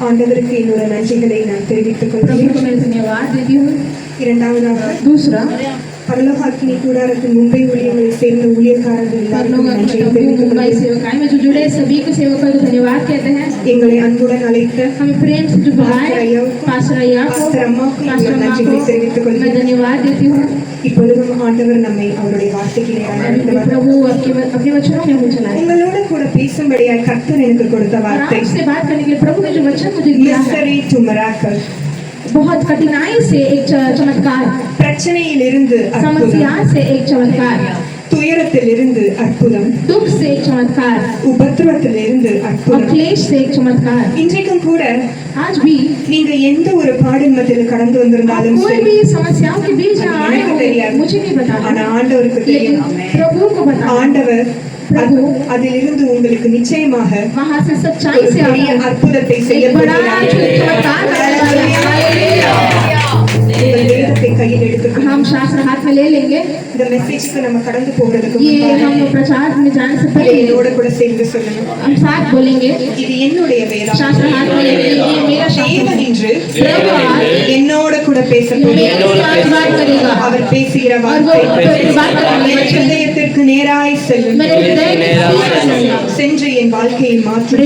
ஆண்டவருக்கு என்னோட நன்றிகளை நான் தெரிவித்துக் கொள்கிறேன். இரண்டாவதாக दूसरा பரலோகாக்கினி கூடாரத்தின் மும்பை ஊழியர்களை சேர்ந்த ஊழியக்காரர்கள் हम எல்லாருக்கும் लोग நன்றியை तंबू தெரிவித்துக் मुंबई கொள்கிறேன் सेवकाई में जो जुड़े सभी को सेवकों को धन्यवाद कहते हैं எங்களை அன்புடன் அழைத்த हमें प्रेम से जो बुलाए पास्टर अय्या को பாஸ்டர் அம்மாவுக்கு पास्टर என்னோட अम्मा நன்றிகளை தெரிவித்துக் को मैं கொள்கிறேன் धन्यवाद देती हूँ இப்பொழுதும் ஆண்டவர் நம்மை அவருடைய வார்த்தைக்கு நேராக अभी நடத்துவார் प्रभु आपके अपने वचनों में हमें चलाए உங்களோட கூட பேசும்படியாய் கர்த்தர் எனக்கு கொடுத்த और வார்த்தை आपसे बात करने के लिए प्रभु ने जो वचन मुझे दिया है மிஸ்டரி டு மிராக்கல் बहुत कठिनाई से एक च- चमत्कार பிரச்சனையிலிருந்து அற்புதம் समस्या से एक चमत्कार துயரத்திலிருந்து அற்புதம் दुख से एक चमत्कार உபத்திரத்திலிருந்து और அற்புதம் क्लेश से एक चमत्कार இன்றைக்கும் கூட आज भी நீங்க எந்த ஒரு பாடிமத்தில் கடந்து आप வந்திருந்தாலும் कोई சரி भी समस्याओं के बीच அது आए எனக்கு हो தெரியாது मुझे नहीं पता ஆனா ஆண்டவருக்கு लेकिन தெரியும் प्रभु को पता ஆண்டவர் அது- அதிலிருந்து உங்களுக்கு நிச்சயமாக वहां से सच्चाई ஒரு से பெரிய आता அற்புதத்தை செய்ய एक बड़ा போகிறார் चमत्कार करने वाला है। உங்கள் வேதத்தை கையில் எடுத்துக்கொள்ளும் हम शास्त्र हाथ में ले लेंगे இந்த மெசேஜ்க்கு நம்ம கடந்து போகிறதுக்கு ये முன்பாக हम प्रचार में जाने से இதை पहले என்னோட கூட சேர்ந்து சொல்லணும் हम साथ बोलेंगे இது என்னுடைய வேதம் शास्त्र हाथ में लेंगे ये मेरा தேவன் शास्त्र என்று प्रभु आज என்னோட கூட பேச मेरे साथ बात करेगा அவர் பேசுகிற और वो வார்த்தை நேருக்கு நேராய் செல்லும் சென்று என் வாழ்க்கையை மாற்றும்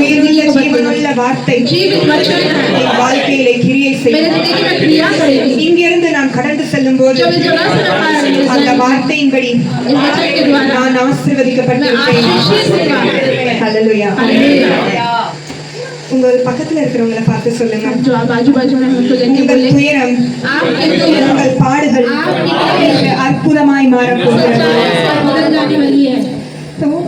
உயர்வுள்ள ஜீவனுள்ள வார்த்தை. என் வாழ்க்கையிலே கிரியை செய்யும் இங்கிருந்து நான் கடந்து செல்லும் போது அந்த வார்த்தையின்படி நான் ஆசிர்வதிக்கப்பட்டிருப்பேன். உங்கள் பக்கத்தில் இருக்கிறவங்களை பார்த்து சொல்லுங்க உங்கள் துயரம் உங்கள் பாடுகள் அற்புதமாய் மாறப்போகிறது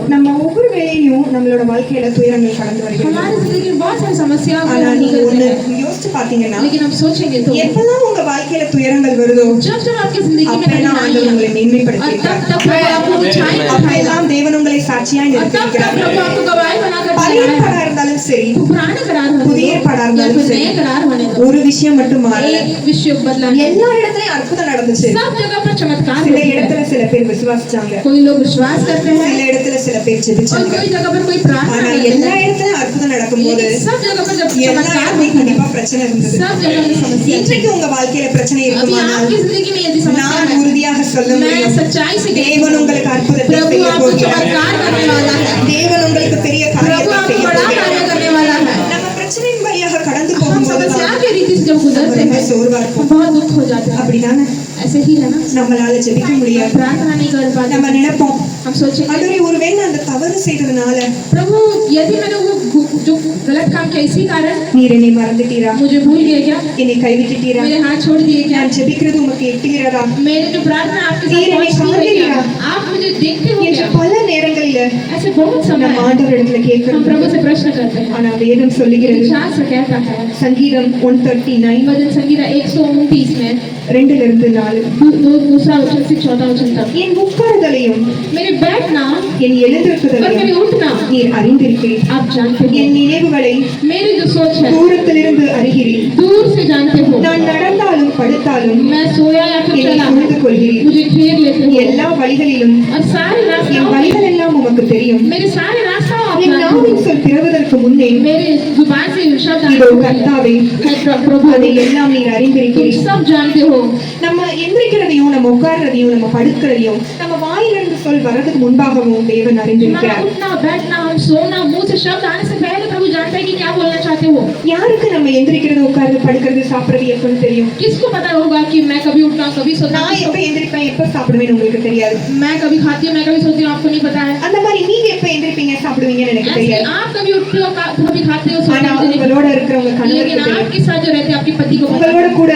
நம்ம ஒவ்வொரு வேலையும் நம்மளோட வாழ்க்கையில துயரங்கள் கடந்து வருகிறது. யோசிச்சு பாத்தீங்கன்னா எப்பெல்லாம் உங்க வாழ்க்கையில துயரங்கள் வருதோ அப்பெல்லாம் ஆண்டவர் உங்களை மேன்மைப்படுத்தி அப்பெல்லாம் தேவன் உங்களை சாட்சியா நிறுத்திருக்கிறார் பழைய இருந்தாலும் சரி புதிய படா இருந்தாலும் சரி. ஒரு விஷயம் மட்டும் மாறல एक विषय बदला है எல்லா இடத்துலயும் அற்புதம் நடந்துச்சு सब जगह पर चमत्कार சில होते हैं இடத்துல சில பேர் விசுவாசிச்சாங்க कोई लोग विश्वास करते हैं சில இடத்துல சில பேர் और ஜெபிச்சாங்க कोई जगह पर कोई प्रार्थना ஆனா करते எல்லா हैं இடத்துலயும் அற்புதம் நடக்கும்போது लेकिन सब जगह पर जब எல்லா चमत्कार இடத்துலயும் होता है கண்டிப்பா பிரச்சனை இருந்தது सब जगह में समस्या है। இன்றைக்கு உங்க வாழ்க்கையில பிரச்சனை अभी இருக்குமானால் आपकी जिंदगी में यदि समस्या நான் है உறுதியாக சொல்ல मैं முடியும் सच्चाई से कहती தேவன் हूँ, உங்களுக்கு அற்புதத்தை प्रभु செய்ய आपको போகிறார் चमत्कार करने वाला है தேவன் உங்களுக்கு பெரிய बहुत दुख हो जाता है அப்படிதானே ऐसे ही है ना நம்மளால ஜெபிக்க முடியாது प्रार्थना नहीं कर पाते நம்ம நினைப்போம் हम सोचेंगे ஆண்டவரே ஒருவேளை அந்த தவறு செய்ததுனால प्रभु यदि मैंने वो गु- जो गलत काम किया इसी कारण நீர் என்னை மறந்துட்டீரா मुझे भूल गए क्या என்னை கைவிட்டுட்டீரா मेरे हाथ छोड़ दिए क्या நான் ஜெபிக்கிறது உமக்கு எட்டுகிறதா मेरी जो प्रार्थना आपके நீர் साथ என்னை पहुंचती है क्या காண்கிறீரா? आप मुझे देखते हो என்று क्या பல நேரங்களில ऐसे बहुत समय நம்ம है, ஆண்டவர் இடத்துல हम கேட்கிறோம் प्रभु से प्रश्न करते हैं ஆனா வேதம் சொல்லுகிறது शास्त्र कहता है சங்கீதம் ஒன் தேர்ட்டி நைன் भजन संगीता 129 में ரெண்டுல இருந்து நாலு दू- दू- दूसरा वचन से चौथा वचन तक என் உட்காருதலையும் मेरे बैठना என் और मेरे எழுந்திருக்குதலையும் उठना நீர் அறிந்திருக்கிறீர் आप जानते என் हो நினைவுகளை मेरी जो सोच है தூரத்திலிருந்து அறிகிறீர் दूर से जानते हो நான் நடந்தாலும் படுத்தாலும் मैं सोया या फिर என்னை चला புரிந்து கொள்கிறீர் मुझे घेर लेते हो எல்லா வழிகளிலும் और सारे என் रास्ताओं வழிகள் எல்லாம் உமக்கு தெரியும் मेरे सारे रास्ताओं आप என் जानते हो நாவின் சொல் பிறவதற்கு முன்னே मेरे जुबान से शब्द இதோ आते हैं கர்த்தாவே है प्र- प्रभु அதை எல்லாம் நீர் तुम அறிந்திருக்கிறீர் सब जानते हो நம்ம எந்திரிக்கிறதையும் நம்ம உட்கார்றதையும் நம்ம படுக்கிறதையும் நம்ம வாயிலிருந்து சொல் வரதுக்கு முன்பாகவும் தேவன் हमारा அறிந்திருக்கிறார் उठना बैठना हम सोना मुंह से शब्द आने से पहले प्रभु जानता है कि क्या बोलना चाहते हो யாருக்கு நம்ம எந்திரிக்கிறது உட்கார்ந்து படுக்கிறது சாப்பிடுறது எப்பன்னு தெரியும் किसको पता होगा कि मैं कभी उठता हूँ कभी सोता நான் हूँ எப்ப எந்திரிப்பேன் எப்ப சாப்பிடுவேன்னு உங்களுக்கு தெரியாது मैं कभी खाती हूँ मैं कभी सोती हूँ आपको नहीं पता है அந்த மாதிரி நீங்க எப்ப எந்திரிப்பீங்க சாப்பிடுவீங்கன்னு எனக்கு தெரியாது. ஆனா உங்களோட இருக்கிறவங்க கணவருக்கு உங்களோட கூட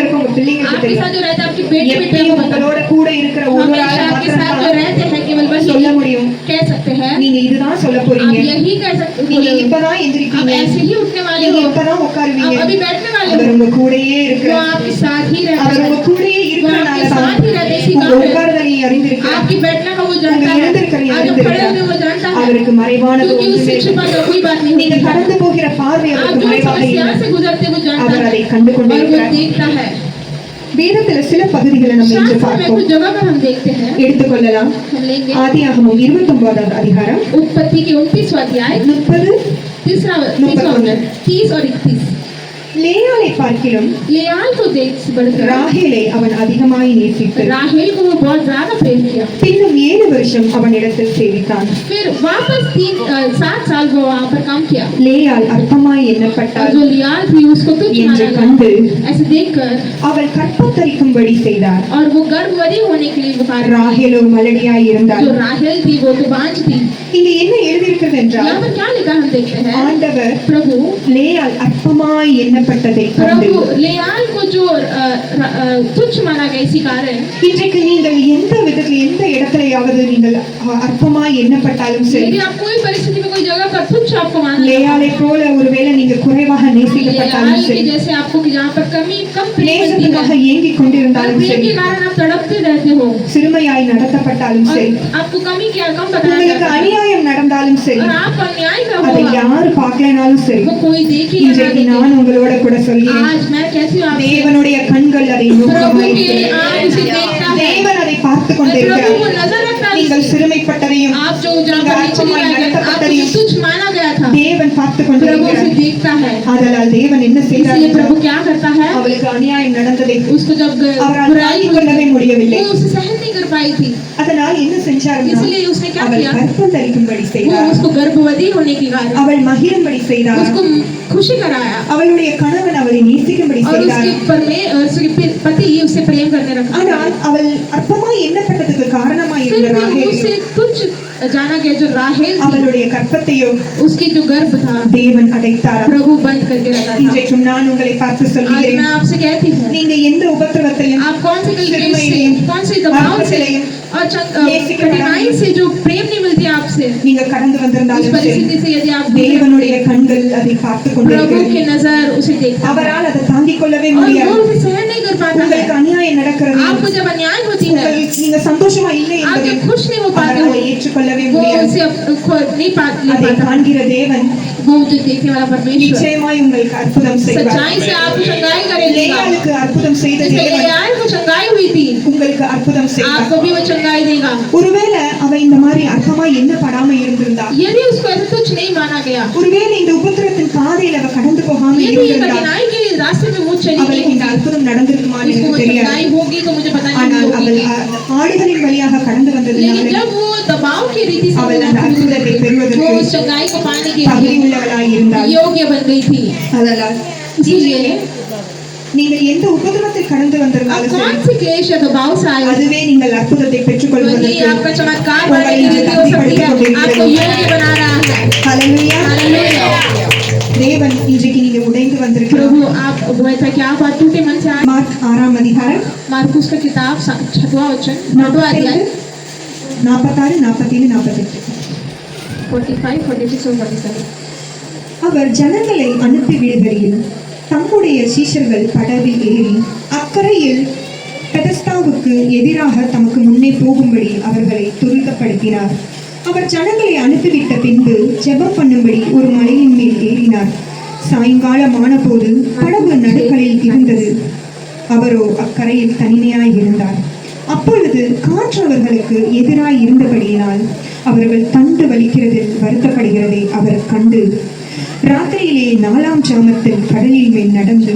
அவருக்கு மறைவானது क्योंकि उससे ஒன்றுமே छुपा तो कोई बात नहीं நீங்க होती है। கடந்து போகிற பார்வை आप அவருக்கு जो மறைவாக समस्या இல்லை से गुजरते वो जानता அவர் है அதை கண்டு और वो கொண்டிருக்கிறார் देखता है வேதத்துல சில பகுதிகளை நம்ம இன்று शास्त्र में பார்ப்போம் कुछ जगह पर हम देखते हैं எடுத்துக்கொள்ளலாம் हम लेंगे ஆதியாகமம் இருபத்தி ஒன்பதாவது அதிகாரம் उत्पत्ति के उनतीसवा अध्याय முப்பது तीसरा तीसरा मुपत्तोंद। वचन तीस और इकतीस லேயாளை பார்க்கிலும் लियाल को देख बढ़कर ராகேலை அவன் அதிகமாய் நேசித்து राहेल को वो बहुत ज्यादा प्रेम किया பின்னும் ஏழு வருஷம் அவனிடத்தில் சேவித்தான் फिर वापस तीन अ, सात साल वो वहाँ पर काम किया லேயாள் அற்பமாய் और எண்ணப்பட்டாள் जो लियाल थी उसको तुच्छ என்று माना கண்டு गया ऐसे देखकर அவள் கற்பத்தரிக்கும்படி செய்தார் और वो गर्भवती होने के लिए बुखार ராகேலோ மலடியாய் இருந்தாள் जो राहेल थी वो तो बांझ थी இங்க என்ன எழுதியிருக்கிறது என்றால் यहाँ पर क्या लिखा हम देखते हैं ஆண்டவர் प्रभु லேயாள் அற்பமாய் எண்ணப்பட்டதை கண்டு प्रभु लियाल को जो अ, र- अ, तुच्छ माना गया इसी कारण இன்றைக்கு நீங்கள் எந்த விதத்தில் எந்த இடத்திலேயாவது நீங்கள் அ- அற்பமாய் எண்ணப்பட்டாலும் சரி यदि आप कोई परिस्थिति में कोई जगह पर तुच्छ आपको माना லேயாளை போல ஒருவேளை நீங்க குறைவாக நேசிக்கப்பட்டாலும் लियाल की சரி जैसे आपको कि जहाँ पर कमी कम प्रेम मिलती நேசத்துக்காக है ஏங்கிக் और கொண்டிருந்தாலும் प्रेम சரி के कारण आप तड़पते रहते हो சிறுமையாய் நடத்தப்பட்டாலும் और சரி आपको कमी क्या कम बताया உங்களுக்கு जाता है அநியாயம் நடந்தாலும் சரி और आप अन्याय का அதை हुआ யாரு பார்க்கலனாலும் சரி वो कोई देखेगा ना இன்றைக்கு देखे நான் உங்களோட உங்களோட கூட சொல்கிறேன் தேவனுடைய கண்கள் அதை நோக்கமாக தேவன் அதை பார்த்து கொண்டிருக்கிறார். நீங்கள் சிறுமைப்பட்டதையும் आप जो जहाँ पर नीचे गिराए गए आपको जो तुच्छ माना गया था தேவன் பார்த்து प्रभु उसे கொண்டிருக்கிறார் देखता है ஆதலால் தேவன் என்ன செய்தார் इसलिए என்றால், प्रभु क्या करता है அவளுக்கு அநியாயம் நடந்ததை उसको जब ग- அவரால் बुराई தாங்கிக் हुई கொள்ளவே முடியவில்லை वो उसे सहन नहीं कर पाई थी அதனால் என்ன செஞ்சார் इसलिए उसने क्या அவள் किया கற்பம் தரிக்கும்படி वो செய்தார் उसको गर्भवती होने के कारण அவள் மகிழும்படி செய்தார் उसको खुशी कराया அவளுடைய கணவன் அவளை நேசிக்கும்படி और செய்தார் उसके परमे उसके पि- पति उसे प्रेम करने रखा ஆனால் அவள் அற்பமாய் எண்ணப்பட்டதுக்கு காரணமாய் फिर இருந்த भी ராகேல் उसे तुच्छ जाना गया जो राहेल थी அவளுடைய கற்பத்தையோ उसकी जो गर्भ था தேவன் அடைத்தார் प्रभु बंद करके रखा था இன்றைக்கும் நான் உங்களை பார்த்து आज சொல்கிறேன் मैं आपसे कहती हूँ நீங்க எந்த உபத்திரவத்தையும் आप कौन से कलयुग से சிறுமையிலையும், कौन से दबाव से ஆபத்திலையும் और चंद- अ, நேசிக்க कठिनाई से जो प्रेम नहीं मिलती आपसे நீங்க கடந்து வந்திருந்தாலும் தேவனுடைய கண்கள் அதை பார்த்து கொண்டிருக்கிறது அவரால் அதை தாங்கிக் கொள்ளவே முடியாது. அநியாயம் நடக்கிறது. நீங்க சந்தோஷமா இல்லை என்பதை ஏற்றுக்கொள்ளவே முடியாது. அதை காண்கிற தேவன் நிச்சயமாய் உங்களுக்கு அற்புடம் அற்புதம் செய்த लेयाल को चंगाई हुई थी உங்களுக்கு அற்புதம் செய்வார் आपको भी वो चंगाई देगा ஒருவேளை அவ இந்த மாதிரி அற்பமாய் எண்ணப்படாம இருந்திருந்தா यदि उसको ऐसा कुछ नहीं माना गया ஒருவேளை இந்த உபத்திரத்தின் பாதையில அவ கடந்து போகாம यदि ये இருந்திருந்தா कठिनाई के रास्ते में वो चली அவளுக்கு இந்த गई அற்புதம் நடந்திருக்குமான்னு उसको वो எனக்கு தெரியாது चंगाई होगी तो मुझे पता नहीं ஆனால் होगी அவள் அ- ஆடுகளின் வழியாக கடந்து लेकिन வந்ததுனால जब वो दबाव की रीति से அவள் அந்த அற்புதத்தை वो பெறுவதற்கு उस चंगाई को पाने के தகுதி लिए உள்ளவளாய் இருந்தாள் योग्य बन गई थी அதனால் इसलिए நீங்கள் எந்த உபத்திரத்தை கடந்து अब வந்திருந்தாலும் कौन சரி से क्लेश या दबाव से आए हो, அதுவே நீங்கள் அற்புதத்தை பெற்றுக் वही கொள்வதற்கு आपका चमत्कार உங்களை पाने की இன்று रीति हो सकती है தகுதிப்படுத்திக் आपको கொண்டிருக்கிறது. योग्य बना रहा है ஹalleluya. हालेलुया தேவன் இன்றைக்கு நீங்க உடைந்து வந்திருக்கிறோம் प्रभु आप वैसा क्या बात टूटे मन से आए மார்க் ஆறாம் அதிகாரம் मार्कुस का किताब सा- छठवां वचन नौवां अध्याय நாற்பத்தாறு நாற்பத்தேழு நாற்பத்தெட்டு 45 46 और 47 அவர் ஜனங்களை அனுப்பி விடுகையில் தம்முடைய சீஷர்கள் படவில் ஏறி அக்கறையில் பெதஸ்தாவுக்கு எதிராக தமக்கு முன்னே போகும்படி அவர்களை துரிதப்படுத்தினார். அவர் ஜனங்களை அனுப்பிவிட்ட பின்பு ஜெபம் பண்ணும்படி ஒரு மலையின் மேல் ஏறினார். சாயங்காலமான போது படகு நடுக்களில் இருந்தது அவரோ அக்கரையில் தனிமையாய் இருந்தார். அப்பொழுது காற்று அவர்களுக்கு எதிராய் இருந்தபடியினால் அவர்கள் தண்டு வலிக்கிறதில் வருத்தப்படுகிறதை அவர் கண்டு ராத்திரியிலே நாலாம் ஜாமத்தில் கடலில் மேல் நடந்து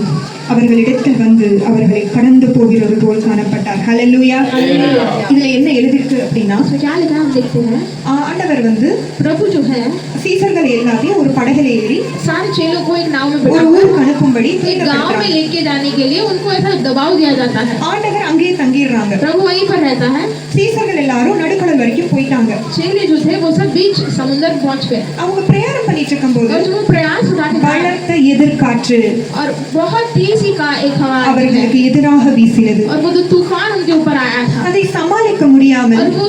அவர்களிடத்தில் வந்து அவர்களை கடந்து போகிறது போல் காணப்பட்டார் ஹalleluya இதுல என்ன எழுதிருக்கு அப்படின்னா उसमें क्या लिखा है हम देखते हैं ஆண்டவர் வந்து प्रभु जो है சீசர்கள் எல்லாத்தையும் ஒரு படகுல ஏறி सारे चेलों को एक नाव में ஒரு बिठा ஊருக்கு அனுப்பும்படி एक गांव में लेके जाने के लिए उनको ऐसा दबाव दिया जाता है ஆண்டவர் அங்கேயே தங்கிடுறாங்க प्रभु वहीं पर रहता है சீசர்கள் எல்லாரும் நடுக்கடல் வரைக்கும் போயிட்டாங்க चेले जो थे वो सब बीच समुद्र पहुंच गए அவங்க பிரயாணம் பண்ணிட்டு இருக்கும்போது और जो वो प्रयास उठाने का பலத்த எதிர்காற்று और बहुत तेजी का एक हवा आती है அவர்களுக்கு எதிராக வீசினது और वो जो तूफान उनके ऊपर आया था அதை சமாளிக்க முடியாமல் और वो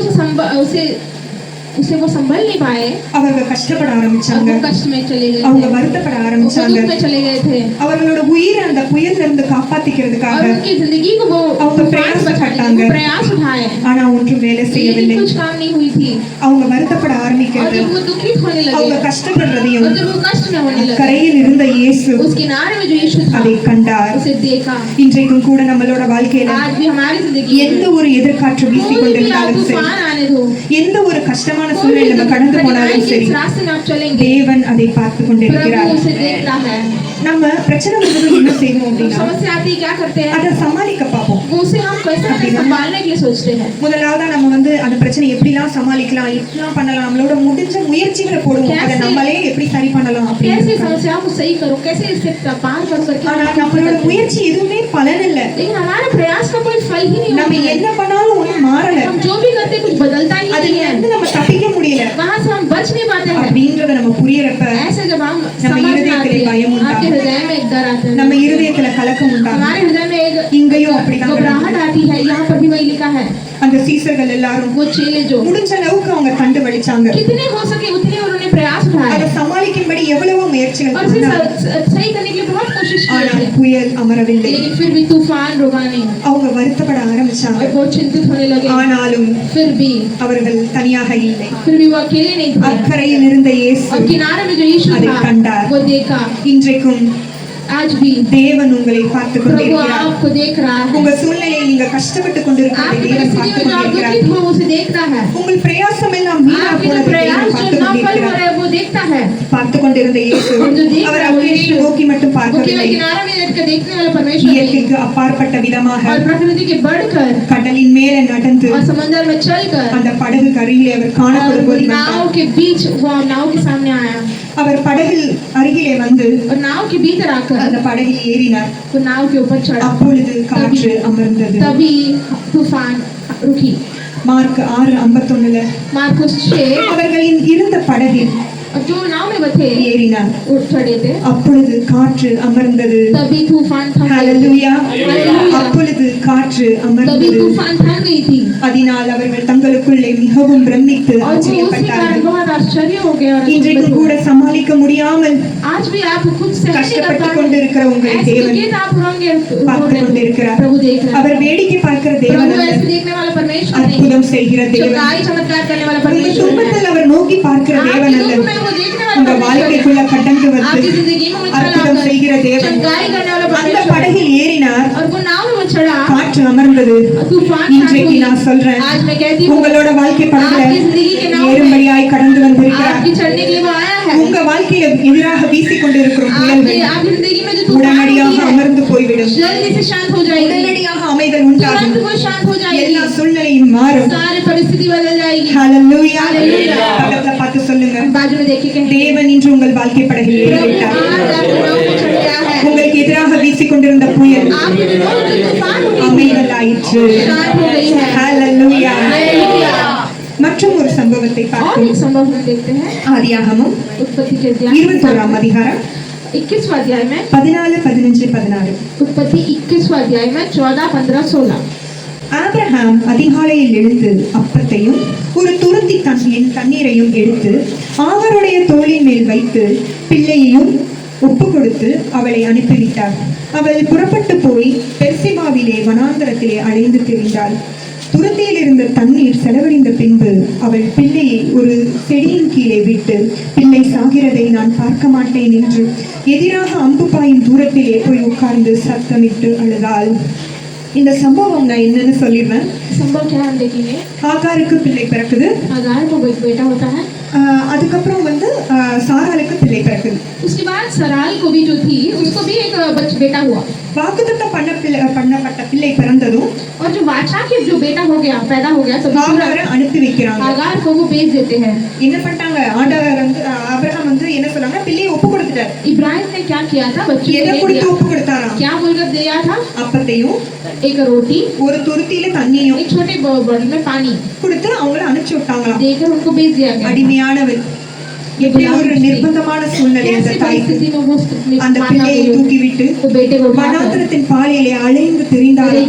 उसे संभ- उसे उसे वो संभल नहीं पाए அவர்கள் கஷ்டப்பட और ஆரம்பிச்சாங்க वो कष्ट में चले गए அவங்க थे வருத்தப்பட वो ஆரம்பிச்சாங்க दुख में चले गए थे அவர்களோட உயிரை அந்த புயல்ல இருந்து और காப்பாத்திக்கிறதுக்காக उनकी जिंदगी को वो அவங்க तूफान प्रयास से बचाने के करतांग। वो प्रयास उठाए ஆனா ஒன்றும் வேலை लेकिन செய்யவில்லை कुछ काम नहीं हुई थी அவங்க வருத்தப்பட और ஆரம்பிக்கிறது जब वो दुखित होने அவங்க लगे கஷ்டப்படுறதையும் और जब वो कष्ट में होने लगे கரையில் இருந்த இயேசு उस किनारे में जो यीशु था அதை கண்டார் उसे देखा இன்றைக்கும் கூட நம்மளோட வாழ்க்கையில आज भी हमारी जिंदगी எந்த में ஒரு எதிர்காற்று வீசி कोई भी आप கொண்டிருந்தாலும் சரி तूफान आने दो எந்த ஒரு கஷ்டமான கடினமான சூழல் நம்ம கடந்து போனாலும் சரி. தேவன் அதை பார்த்து கொண்டிருக்கிறார் நம்ம பிரச்சனை வந்ததும் என்ன செய்வோம் அப்படின்னா அதை சமாளிக்கப்பா. उसे हम कैसे ना कैसे संभालने के लिए सोचते हैं முதலாவதா நம்ம வந்து அந்த பிரச்சனை எப்படிலாம் சமாளிக்கலாம் எப்படிலாம் பண்ணலாம் நம்மளோட முடிஞ்ச முயற்சிகளை போடுவோம் அதை நம்மளே எப்படி சரி பண்ணலாம் कैसे அப்படின்னு समस्याओं को सही करो कैसे इससे पार करो करके ஆனா हम நம்மளோட करते हैं। முயற்சி எதுவுமே பலன் இல்ல लेकिन हमारे प्रयास का कोई फल ही नहीं நம்ம होता है என்ன பண்ணாலும் ஒண்ணும் மாறல हम जो भी करते हैं, कुछ बदलता ही அதுல नहीं है இருந்து நம்ம தப்பிக்க முடியல वहां से हम बच नहीं पाते हैं அப்படின்றத நம்ம புரியறப்ப ऐसे जब हम நம்ம समझ में இருதயத்திலே आते हैं பயம் உண்டாகும். आपके हृदय में एक डर आता है நம்ம இருதயத்துல கலக்கம் உண்டாகும் हमारे हृदय में एक இங்கேயும் அப்படிதான் घबराहट நடந்தது. आती है यहाँ पर भी वही लिखा है அந்த சீசர்கள் எல்லாரும் वो चेले जो முடிஞ்ச அளவுக்கு அவங்க கண்டு வலிச்சாங்க कितने हो सके उतने उन्होंने प्रयास அதை उठाए சமாளிக்கும்படி எவ்வளவோ முயற்சிகள் और उसे பண்ணாங்க स- सही करने के लिए बहुत कोशिश की ஆனால் है புயல் அமரவில்லை लेकिन फिर भी तूफान रुका नहीं அவங்க வருத்தப்பட ஆரம்பிச்சாங்க और वो चिंतित होने लगे ஆனாலும் फिर भी அவர்கள் தனியாக இல்லை फिर भी वो अकेले नहीं थे அக்கறையில் இருந்த இயேசு और किनारे में जो यीशु அதை था கண்டார். वो देखा இன்றைக்கும் आज भी தேவன் உங்களை பார்த்து प्रभु கொண்டிருக்கிறார் आपको देख रहा है உங்க சூழ்நிலையை நீங்க கஷ்டப்பட்டு கொண்டிருக்கிறதை आपकी தேவன் परिस्थिति பார்த்து में जो आप கொண்டிருக்கிறார் दुखित हो उसे देखता है உங்கள் பிரயாசம் எல்லாம் வீணா आपके जो போனதை தேவன் प्रयास பார்த்து जो नफल हो கொண்டிருக்கிறார் रहे हैं वो देखता है பார்த்து கொண்டிருந்த இயேசு और जो देख அவர் रहा है वो அக்கறையை यीशु நோக்கி மட்டும் वो केवल பார்க்கவில்லை किनारे में बैठ कर देखने वाला परमेश्वर नहीं இயற்கைக்கு அப்பாற்பட்ட விதமாக और प्रकृति के बढ़कर கடலின் மேலே நடந்து और समंदर में चलकर அந்த படகு கரையிலே அவர் और காணப்படும் वो போது नाव के बीच वो नाव के सामने आया அவர் படகில் அருகிலே வந்து ஒரு நாவுக்கு பீதராக அந்த படகில் ஏறினார். ஒரு நாவுக்கு உபச்சார அப்பொழுது காற்று அமர்ந்தது. தபி துஃபான் ருகி. மார்க் ஆறு ஐம்பத்தொன்னுல. மார்க் அவர்களின் இருந்த படகில் ஏறினார். அப்பொழுது காற்று அமர்ந்தது. அப்பொழுது காற்று அமர்ந்தது. அதனால் அவர்கள் தங்களுக்குள்ளே மிகவும் பிரமித்து இன்றைக்கு கூட சமாளிக்க முடியாமல் கஷ்டப்பட்டுக் கொண்டிருக்கிற உங்களை தேவன் பார்த்து கொண்டிருக்கிறார் அவர் வேடிக்கை பார்க்கிற தேவன் அற்புதம் செய்கிற தேவன். அவர் நோக்கி பார்க்கிற தேவன் அல்ல. உங்க வாழ்க்கைக்குள்ள கட்டம் துவத்து அற்புதம் செய்கிற தேவன் அந்த படகில் ஏறினார். ஆற்றல் அமர்ந்தது இன்றைக்கு நான் சொல்றேன் உங்களோட வாழ்க்கை படங்களை ஏறும்படியாய் கடந்து வந்திருக்கிறார். உங்க வாழ்க்கையில எதிராக வீசிக் கொண்டிருக்கிறோம் புயல்கள் உடனடியாக அமர்ந்து போய்விடும். உடனடியாக அமைதல் உண்டாகும். எல்லா சூழ்நிலையும் மாறும். பார்த்து சொல்லுங்க. தேவன் இன்று உங்கள் வாழ்க்கை படகில் ஏறிவிட்டார் எதிராக வீசிக் கொண்டிருந்த புயல் आपके विरोध जो तूफान उठी थी அமைதல் ஆயிற்று शांत हो गई है ஹalleluya हालेलुया மற்றும் ஒரு சம்பவத்தை और பார்ப்போம் एक संभव हम देखते हैं ஆதியாகமம் उत्पत्ति के இருபத்தோராம் अध्याय அதிகாரம் इक्कीसवा अध्याय में பதினாலு பதினஞ்சு பதினாறு उत्पत्ति इक्कीसवा अध्याय में चौदह पंद्रह सोलह ஆபிரகாம் அதிகாலையில் எழுந்து அப்பத்தையும் ஒரு துருத்தி தண்ணீர் தண்ணீரையும் எடுத்து ஆவருடைய தோளின் மேல் வைத்து பிள்ளையையும் ஒப்பு கொடுத்து அவளை அனுப்பிவிட்டார். அவள் புறப்பட்டு போய் பெர்சிமாவிலே வனாந்தரத்திலே அலைந்து திரிந்தாள். துரத்தியில் இருந்த தண்ணீர் செலவழிந்த பின்பு அவள் பிள்ளையை ஒரு செடியின் கீழே விட்டு பிள்ளை சாகிறதை நான் பார்க்க மாட்டேன் என்று எதிராக அம்பு பாயும் தூரத்திலே போய் உட்கார்ந்து சத்தமிட்டு அழுதாள். இந்த சம்பவம் நான் என்னன்னு சொல்லிடுவேன் சம்பவம் ஆகாருக்கு பிள்ளை பிறக்குது. ஆகார் போயிட்டா एक बेटा होता है ஆஹ் அதுக்கப்புறம் வந்து ஆஹ் சாராளுக்கு பிள்ளை பிறக்குது उसके बाद सराल को भी जो थी उसको भी एक बच बेटा हुआ வாக்குத்தத்தம் பண்ண பிள்ளை பண்ணப்பட்ட பிள்ளை பிறந்ததும் और जो वाचा के जो बेटा हो गया पैदा हो गया तो ஆகாரை அனுப்பி வைக்கிறாங்க आगार को वो भेज देते हैं என்ன பண்ணிட்டாங்க ஆண்டவர் வந்து ஆஹ் ஆபிரகாம் வந்து என்ன சொன்னாங்க பிள்ளையை ஒப்பு கொடுத்துட்டார் इब्राहिम ने क्या किया था बच्चे को எதை दे கொடுத்து दिया ஒப்பு கொடுத்தாராம் क्या बोलकर दिया था அப்பத்தையும் एक रोटी ஒரு துருத்தியில தண்ணியும் एक छोटे बॉटल में पानी கொடுத்து அவங்கள அனுப்பிச்சு விட்டாங்களாம் देकर उनको भेज दिया गया அடிமையானவள் எப்படி ஒரு நிர்பந்தமான சூழ்நிலை அந்த தாய்க்கு அந்த பிள்ளையை தூக்கிவிட்டு வனாந்திரத்தின் பாலையிலே அலைந்து தெரிந்தாலே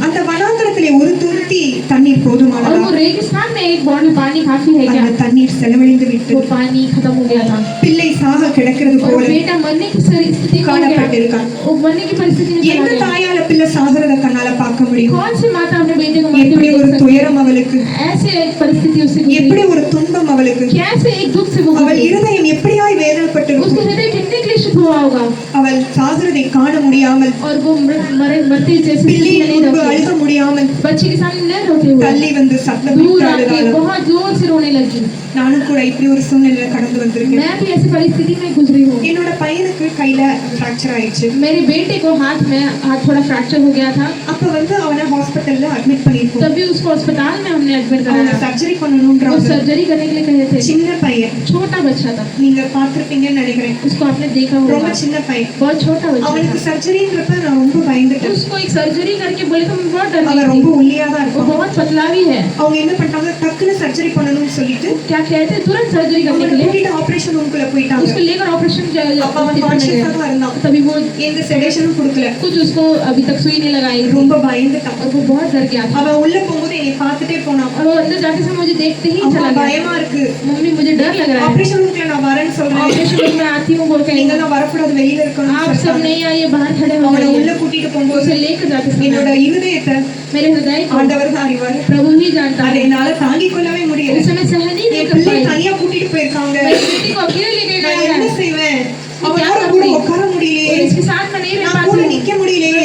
அந்த வனாந்திரத்திலே ஒரு தூரம் துருத்தி தண்ணீர் और போதுமானதா वो रेगिस्तान में एक बॉटल पानी काफी है क्या அந்த தண்ணீர் செலவழிந்து விட்டு वो पानी खत्म हो गया था பிள்ளை சாக கிடக்கிறது और போல बेटा मरने की सरी- स्थिति में हो गया காணப்பட்டிருக்கான் वो मरने की परिस्थिति में चला எந்த गया தாயால பிள்ளை சாகிறத கண்ணால பார்க்க முடியும் कौन सी माता अपने बेटे को मरते எப்படி हुए ஒரு देख सकती துயரம் அவளுக்கு है? ऐसे एक परिस्थिति उससे गुजरी எப்படி ஒரு துன்பம் அவளுக்கு कैसे एक दुख से वो அவள் गुजरी இருதயம் எப்படியாய் வேதனைப்பட்டிருக்கும் उसके हृदय कितने क्लेश मूर्छित हुआ होगा அவள் சாகிறதை காண முடியாமல் और वो मर- मरे- मरते जैसे பிள்ளையின் नहीं முன்பு रोते அழுக முடியாமல் बच्चे के सामने न रोते हुए தள்ளி வந்து சத்தமிட்டு दूर आके அழுதாலும் बहुत जोर से रोने लगी நானும் கூட இப்படி ஒரு சூழ்நிலையில கடந்து வந்திருக்கேன் मैं भी ऐसी परिस्थिति में गुजरी हूँ என்னோட பையனுக்கு கையில ஃப்ராக்சர் ஆயிடுச்சு मेरे बेटे को हाथ में हाथ थोड़ा फ्रैक्चर हो गया था அப்ப வந்து அவனை ஹாஸ்பிட்டல்ல அட்மிட் பண்ணிருக்கோம் तभी उसको अस्पताल में हमने एडमिट அவனை कराया சர்ஜரி वो பண்ணணும்ன்றாங்க सर्जरी करने के लिए कहे थे சின்ன பையன் छोटा बच्चा था நீங்க பார்த்திருப்பீங்கன்னு நினைக்கிறேன் उसको आपने देखा ரொம்ப होगा சின்ன பையன் बहुत छोटा बच्चा அவனுக்கு था சர்ஜரின்றப்ப நான் ரொம்ப பயந்துட்டேன் उसको एक सर्जरी करके बोले तो मैं बहुत डर அவன் गई ரொம்ப थी ஒல்லியா தான் वो இருப்பான் बहुत पतला भी है அவங்க என்ன பண்ணிட்டாங்க டக்குன்னு சர்ஜரி பண்ணணும்னு சொல்லிட்டு क्या कहते हैं तुरंत सर्जरी करने அவனை के लिए கூட்டிட்டு ஆபரேஷன் ரூம்குள்ள போயிட்டாங்க उसको लेकर ऑपरेशन அப்ப அவன் கான்சியஸா தான் இருந்தான் तभी वो எந்த செடேஷனும் கொடுக்கல कुछ उसको अभी तक सुई नहीं लगाई थी ரொம்ப பயந்துட்டான் और वो बहुत डर गया था அவன் உள்ள போகும்போது என்னை பார்த்துட்டே போனான் और वो अंदर जाके से मुझे देखते ही அம்மா चला गया பயமா இருக்கு मम्मी मुझे डर लग रहा है ஆபரேஷன் ரூம்குள்ள நான் வரேன்னு சொல்றேன் ऑपरेशन रूम में आती हूँ बोल के நீங்க எல்லாம் வரக்கூடாது வெளியில இருக்கணும் आप सब नहीं आइए बाहर खड़े हो அவனை உள்ள जाइए கூட்டிட்டு போகும்போது उसे लेकर जाते என்னோட समय இருதயத்தை मेरे हृदय को ஆண்டவர் தான் அறிவார் प्रभु ही जानता அதை है என்னால தாங்கிக் கொள்ளவே முடியல उस समय सहन ही नहीं என் कर பிள்ளை पाई தனியா கூட்டிட்டு போயிருக்காங்க मेरी बेटी को अकेले लेके நான் गया என்ன है செய்வேன் நீ அவனோட क्या கூட करती? உட்கார और முடியலையே इसके साथ में नहीं रह நான் पाती கூட हूँ நிக்க முடியலையே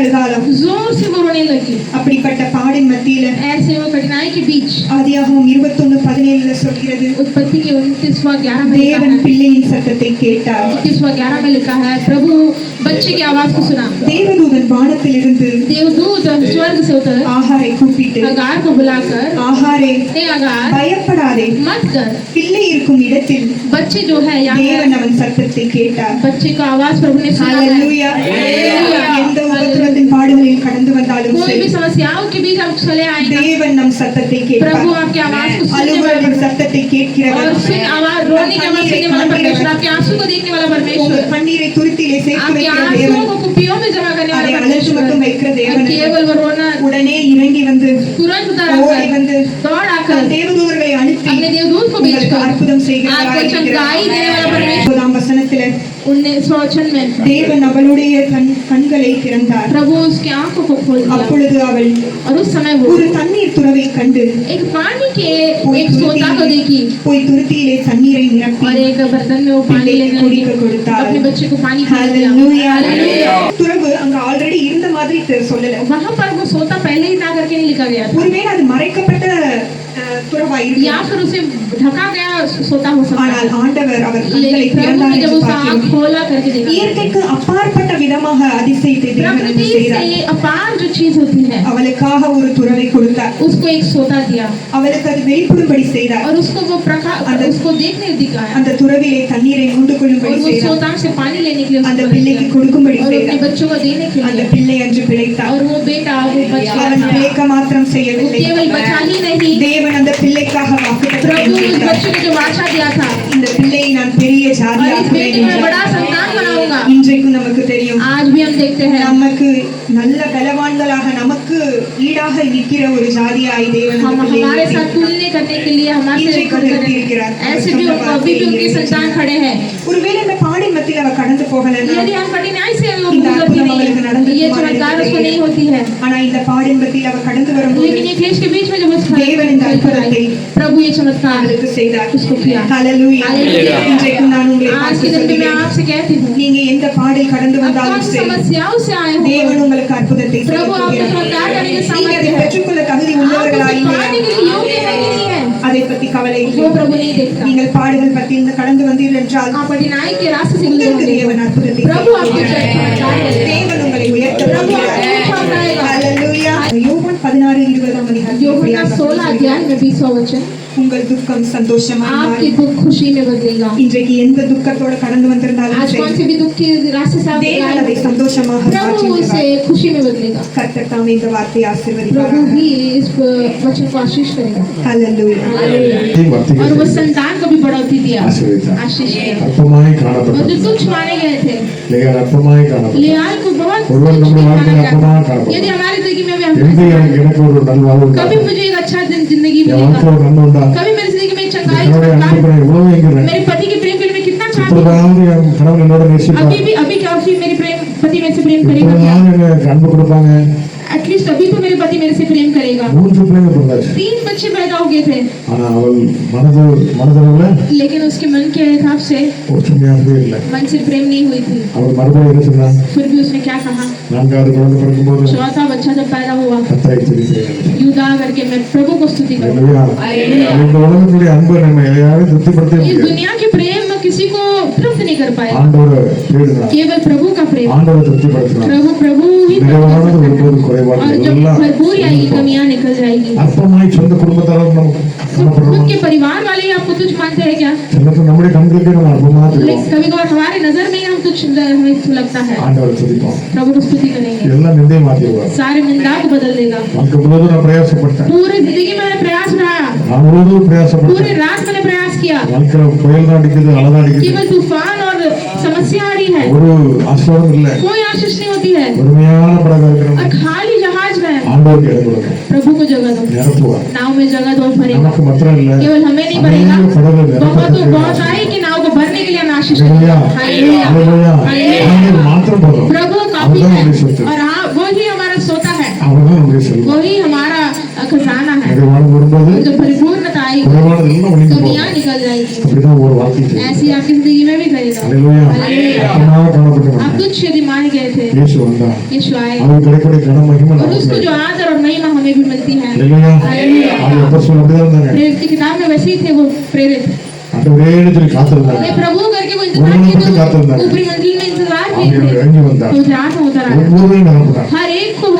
சத்தமிட்டு அழுதாலும் जोर से वो रोने लगी அப்படிப்பட்ட பாடின் மத்தியில ऐसे वो कठिनाई के बीच ஆதியாகவும் இருபத்தொன்னு பதினேழுல சொல்கிறது उत्पत्ति के उनतीसवा ग्यारह में लिखा தேவன் है பிள்ளையின் சத்தத்தை கேட்டார் इक्कीसवा ग्यारह में लिखा है प्रभु बच्चे की आवाज को सुना தேவதூதன் வானத்திலிருந்து देवदूत स्वर्ग से उतर ஆகாரை கூப்பிட்டு अगार को बुलाकर ஆகாரே हे अगार பயப்படாதே मत कर பிள்ளை இருக்கும் இடத்தில் बच्चे जो है यहाँ தேவன் அவன் சத்தத்தை கேட்டார் बच्चे का आवाज प्रभु ने सुना है கடந்து வந்தாலும் कोई சரி भी समस्याओं के बीच आप चले आएगा தேவன் நம் சத்தத்தை प्रभु கேட்பார் आपकी आवाज को सुनने அழுகுறவின் वाला சத்தத்தை और கேட்கிறவர் सुन आवाज रोने की आवाज सुनने वाला परमेश्वर आपके आंसू को देखने वाला உங்கள் परमेश्वर கண்ணீரை துருத்திலே சேர்த்து आपके வைக்கிற आंसुओं தேவன் को कुपियों में जमा करने அதை वाला அழைத்து மட்டும் परमेश्वर வைக்கிற और தேவன் केवल वो रोना உடனே இறங்கி வந்து तुरंत उतर ஓடி आकर வந்து दौड़ தன் आकर தேவதூதர்களை அனுப்பி अपने देवदूत को உங்களுக்கு भेजकर அற்புதம் आपको செய்கிறவராய் चंगाई देने वाला परमेश्वर ஒன்பதாம் வசனத்தில उन्नीस वचन में தேவன் அவளுடைய கண் கண்களை திறந்தார் प्रभु उसकी आंखों को खोल दिया அப்பொழுது அவள் और उस समय वो ஒரு தண்ணீர் துறவை கண்டு एक पानी के போய் एक सोता को துருத்தியிலே देखी போய் துருத்தியிலே தண்ணீரை और நிரப்பி एक बर्तन में वो पानी பிள்ளைக்கு लेने लगी குடிக்க கொடுத்தாள் अपने बच्चे को पानी पिला दिया Hallelujah. Hallelujah. துறவு அங்க ஆல்ரெடி இருந்த மாதிரி தெ- சொல்லல वहाँ पर वो सोता पहले ही ना करके नहीं लिखा गया था ஒருவேளை அது மறைக்கப்பட்ட அஹ், துறவா या இருக்கு फिर उसे ढका गया सोता हो सकता ஆனால் है ஆண்டவர் அவர் கண்களை लेकिन प्रभु திறந்தார் ने जब என்று उसका आँख பார்க்கிறோம் खोला करके देखा இயற்கைக்கு அப்பாற்பட்ட விதமாக அதிசயத்தை தேவன் प्रकृति அங்கு செய்தார் से अपार जो चीज होती है அவளுக்காக ஒரு துறவை கொடுத்தார் उसको एक सोता दिया அவளுக்கு அது வெளிப்படும்படி செய்தார் और उसको वो प्रकाश अंदर- उसको देखने दिखाया அந்த துறவிலே தண்ணீரை மூண்டு और கொள்ளும்படி वो செய்தார் सोता से पानी लेने के लिए அந்த उसको பிள்ளைக்கு भेजा। கொடுக்கும்படி और अपने செய்தார் बच्चों को देने के அந்த लिए பிள்ளை அன்று பிழைத்தார் और वो बेटा वो बच्चा அவன் था। பிழைக்க மாத்திரம் वो செய்யவில்லை केवल बचा ही नहीं தேவன் அந்த பிள்ளைக்காக வாக்குத்தத்தம் प्रभु उस செய்தார் बच्चे को जो वाचा दिया था இந்த பிள்ளையை நான் பெரிய और इस ஜாதியாக்குவேன் बेटे को मैं என்றார். बड़ा संतान बनाऊंगा இன்றைக்கும் நமக்கு தெரியும் आज भी हम देखते हैं நமக்கு நல்ல பலவான்களாக நமக்கு ஈடாக நிற்கிற ஒரு ஜாதியாய் தேவன் हम அந்த பிள்ளையை हमारे साथ வைத்திருக்கிறார். तुलने करने के लिए हमारे से இன்றைக்கும் बढ़कर நிறுத்தியிருக்கிறார். ऐसे भी उनको अभी भी उनके संतान खड़े हैं ஒருவேளை இந்த பாடின் மத்தியில் அவ கடந்து போகலன்னா यदि हम कठिनाई से वो இந்த गुजरती ये போகாது चमत्कार என்று उसको नहीं தெரியும். होती है ஆனா இந்த பாடின் மத்தியில் அவ கடந்து வரும்போது लेकिन ये क्लेश के बीच में जब उस தேவன் இந்த அற்புதத்தை प्रभु ये चमत्कार அவளுக்கு செய்தார் उसको किया ஹalleluya Hallelujah. இன்றைக்கும் நான் உங்களை आज பார்த்து के दिन में मैं சொல்கிறேன் आपसे कहती हूँ நீங்க எந்த பாடில் கடந்து अब कौन வந்தாலும் सी சரி समस्याओं से आए हो தேவன் உங்களுக்கு அற்புதத்தை செய்ய प्रभु आपको போகிறார். चमत्कार करने के நீங்க அதை सामर्थ्य है பெற்றுக்கொள்ள தகுதி आप உள்ளவர்களா उसे இல்லையா पाने के लिए योग्य है कि नहीं है அதை பத்தி கவலை இல்லை वो प्रभु नहीं देखता நீங்கள் பாடுகள் பத்தி இந்த கடந்து வந்தீர்கள் என்றால் आप कठिनाई के रास्ते से உங்களுக்கு गुजरोगे தேவன் அற்புதத்தை प्रभु आपको செய்கிறார். चमत्कार करेगा தேவன் உங்களை உயர்த்த प्रभु போகிறார். आपको ऊंचा उठाएगा Hallelujah. யோவான் பதினாறு இருபதாம் அதிகாரம் யோகன்னா सोलह अध्याय में बीसवा वचन உங்கள் துக்கம் சந்தோஷமாய் आपके दुख खुशी में बदलेगा। இன்றைக்கு எந்த துக்கத்தோட கடந்து வந்திருந்தாலும் आज कौन से भी दुख के रास्ते से आप தேவன் சந்தோஷமாக प्रभु उसे खुशी में बदलेगा। கர்த்தர் இந்த வார்த்தையை ஆசீர்வதிப்பார் प्रभु भी इस वचन को आशीष करेगा। और वो संतान को भी बढ़ोतरी थी आशीष अपमान गए थे। यदि ज़िंदगी में कभी मुझे एक अच्छा ज़िंदगी में வாழ்க்கை ஒரு நன்மை உண்டா कभी मेरी जिंदगी में एक चंगाई என்னுடைய चमत्कार அன்பு எவ்வளவு எங்கிறேன் मेरे पति के प्रेम के लिए मैं कितना चाहती हूँ இப்பொழுதாவது என் கணவன் என்னோட நேசிப்பார் अभी भी अभी क्या फिर मेरे प्रेम पति मेरे से प्रेम करेगा क्या இப்பொழுதாவது எனக்கு அன்பு கொடுப்பாங்க एटलीस्ट अभी तो मेरे पति मेरे से प्रेम करेगा மூன்று பிள்ளைங்க பிறந்தாச்சு तीन बच्चे पैदा हो गए थे ஆனா அவள் மனது மனதளவுல लेकिन उसके मन के हिसाब से ஒற்றுமையாகவே இல்லை मन से प्रेम नहीं हुई थी அவள் மறுபடியும் என்ன சொன்னா फिर भी उसने क्या कहा நான்காவது குழந்தை பிறக்கும்போது चौथा बच्चा जब पैदा हुआ கத்தாய் துதி செய்யணும் युदा करके मैं प्रभु को स्तुति करूँ அல்லேலூயா. இந்த உலகத்துடைய அன்பு நம்ம யாரும் திருப்திப்படுத்த इस முடியாது दुनिया के प्रेम किसी को तृप्त नहीं कर पाए केवल प्रभु का प्रेम। प्रभु प्रभु ही और जब भरपूर आएगी कमियाँ निकल जाएगी। खुद के परिवार वाले ही आपको तुझ मानते हैं क्या? कभी कभार हमारे नज़र में हम कुछ हमें तो लगता है। प्रभु स्तुति करेंगे। सारे निंदा को बदल देगा। पूरे ज़िंदगी मैंने प्रयास रहा पूरे रात मैंने प्रयास किया வாழ்க்கையில புயல் தான் அடிக்குது அலை தான் அடிக்குது केवल तूफान और समस्या आ रही है ஒரு ஆசீர்வாதம் இல்லை कोई आशीष नहीं होती है பொறுமையான படகா और இருக்கிறோம் खाली जहाज में ஆண்டவருக்கு இடம் கொடுக்கும் प्रभु को जगह दो நிரப்புவார் नाव में जगह दो भरेगा நமக்கு மாத்திரம் இல்ல केवल हमें नहीं भरेगा அநேக படகுகள் बहुत நிரப்பப்பட்டு बहुत आए कि नाव को भरने के लिए हम आशीष ஹalleluya. हालेलुया ஹalleluya. हालेलुया। ஆண்டவர் மாத்திரம் போதும் प्रभु काफी அவர்தான் है நம்முடைய சொத்து और हाँ वो ही हमारा सोता है அவர்தான் நம்முடைய செல்வம் मसीह आपकी ज़िंदगी में भी खरीदा। आप तुच्छ यदि मारे गए थे। यीशु आए। और उसको जो आदर और महिमा हमें भी मिलती है। की किताब में वैसे ही थे वो प्रेरित। प्रभु करके वो ऊपरी मंजिल में इंतज़ार किए थे। तो हर एक को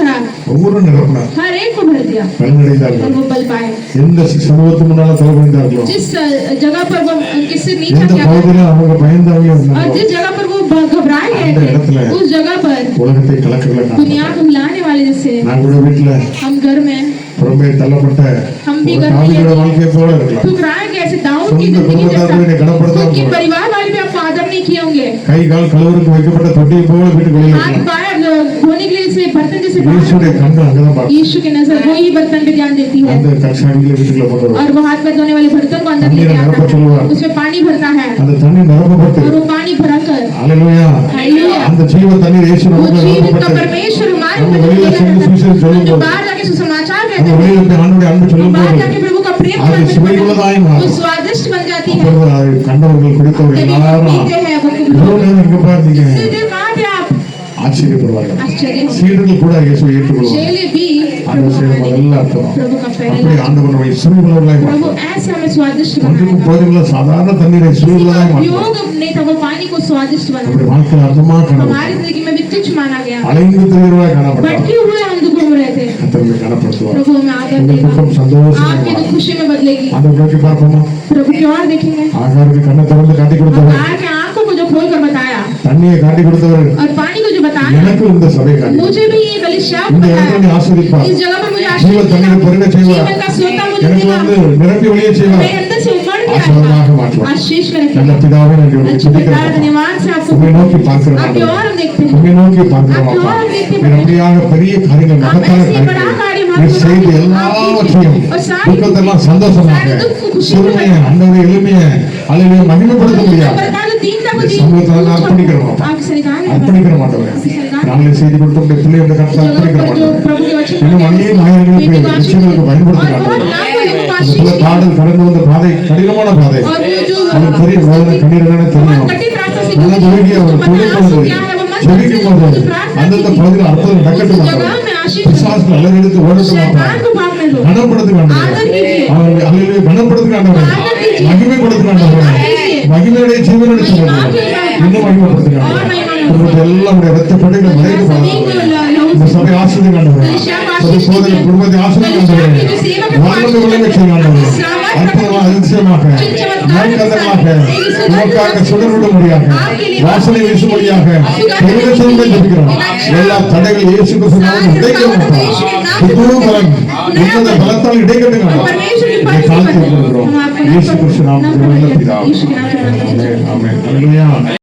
ஒவ்வொரு நிரப்பினார் हर एक को भर दिया பலனடைந்தார்கள் और वो बल पाए எந்த சமூகத்து முன்னால தலைவந்தார்களோ जिस अ, जगह पर वो उनके सिर नीचा எந்த किया गया பகுதியில அவங்க பயந்தவங்க और இருந்தாங்களோ जिस जगह पर वो ब- घबराए அந்த गए இடத்துல थे उस जगह पर உலகத்தை கலக்கல दुनिया को हिलाने वाले जैसे நான் கூட வீட்டுல हम घर में புறம்பே தள்ளப்பட்ட हम भी ஒரு घर में தாவிதோட यदि வாழ்க்கையை போல இருக்கலாம் ठुकराए गए ऐसे दाऊद की சொந்த जिंदगी குடும்பத்தார்கள் என்னை जैसा கனப்படுத்தாம खुद के போல. परिवार वाले भी आपको आदर नहीं किए होंगे கை கால் கழுவுறதுக்கு வைக்கப்பட்ட தொட்டியை போல வீட்டுக்கு வெளியில हाथ இருக்கலாம் पैर धोने के लिए से बर्तन जैसे बाहर இயேசுடைய கண்கள் அங்கதான் பார்க்கும் यीशु की नजर वो ही बर्तन पे ध्यान देती है அந்த கட்சாடியில வீட்டுக்குள்ள கொண்டு வருவார் और वो हाथ पैर धोने वाले बर्तन को अंदर தண்ணீரை लेके நிரப்ப आता சொல்லுவார் है उसमें पानी भरता है அந்த தண்ணி நிரப்பப்பட்டு और वो पानी भरा कर அலையிலுயா हालेलुया அந்த ஜீவ தண்ணீர் இயேசு वो நமக்கு जीवित का நிரப்பப்பட்டு परमेश्वर हमारे हम ऊपर வெளியில दिया சென்று जाता है। சுவிசேஷம் சொல்லும் हम जो போது बाहर जाके सुसमाचार அந்த कहते हैं வெளியில போய் ஆண்டுடைய அன்பு हम சொல்லும் बाहर போது जाके प्रभु का प्रेम அது करते சுவையுள்ளதாய் हैं மாறும் वो स्वादिष्ट बन जाती है அப்பொழுது அதை கண்டவர்கள் குடித்தவர்கள் जब ये எல்லாரும் पीते हैं वो இவ்வளவு நேரம் இங்க பாத்தீங்க ஆச்சரியப்படுவார்கள். சீடர்கள் கூட இயேசு ஏற்றுக்கொள்வார்கள் அந்த விஷயம் முதல்ல அர்த்தம் அப்படி ஆண்டவர் நம்மை தண்ணீரை और पानी को जो बताया எனக்கு இந்த சபை காட்டி मुझे भी ये गलिशा இந்த இடத்துல बताया நீ ஆஸ்வதிப்பார் इस जगह पर मुझे ஜீவ आशीष தண்ணீரை பொருக देगा செய்வார் जीवन का सोता मुझे எனக்கு देगा வந்து நிரப்பி ஒளிய செய்வார் मेरे अंदर से उमड़ के ஆசீர்வாதமாக आएगा மாற்றுவார் आशीष में நல்ல रखेगा பிதாவே நன்றி உங்களை अच्छे पिता துதிக்கிறோம் धन्यवाद से आपको உண்மை நோக்கி பார்க்கிறோம் आपकी ஆண்டவரே. और हम देखते हैं உண்மை நோக்கி பார்க்கிறோம் आपकी அப்பா और हम देखते நீர் हैं அப்படியாக பெரிய காரியங்கள் आप மகத்தான ऐसे बड़ा காரியங்கள் कार्य நீர் हमारे செய்து साथ எல்லாவற்றையும் और सारी துக்கத்தெல்லாம் சந்தோஷமாக सारे दुख को खुशी में சிறுமையை அண்டவரை எளிமையை அல்லது மகிமைப்படுத்த முடியாது சமூகத்தில் அர்ப்பணிக்கிறோம் அர்ப்பணிக்கிறோம் நாங்களே செய்தி கொடுத்தோம் பிள்ளையோட கருத்தை அர்ப்பணிக்கிற மாட்டோம் இன்னும் அநேக மாயங்களுக்கு விஷயங்களுக்கு பயன்படுத்த பாடல் கடந்து வந்த பாதை கடினமான பாதை. அவருக்கு தெரியும் கண்ணீர் தெரியும். நல்ல தொழுகி அவர் தொழில் జరిగిపోదు అందంత పనులు అర్థం దక్కట్టు విశ్వాసం అల్లరెడుతు ఓడట్టు கனப்படுத்து அவர்கள் அல்லையிலே கனப்படுத்து மகிமை கொடுத்து மகிமையுடைய ஜீவனுடைய இன்னும் மகிமைப்படுத்து எல்லாம் இரத்தப்பட்டு மறைந்து இந்த சபை ஆசிரியர்கள் சபை சோதனை குடும்பத்தை ஆசிரியர்கள் வாழ்ந்து விளைவிச்சல் ஆண்டவர் அற்புதமாக அதிசயமாக. நற்கதமாக உமக்காக சுடர்விடும்படியாக வாசனை வீசும்படியாக பெருமிதத்தோடு ஜபிக்கிறோம். எல்லா தடைகள் இயேசு கிறிஸ்துவாலும் இடைக்க மாட்டோம் புது பலன். உன்னத பலத்தால் இடைக்கட்டு காலம் தாழ்த்தி கொள்கிறோம். இயேசு கிறிஸ்து நாம் பிதாவே ஆமென்.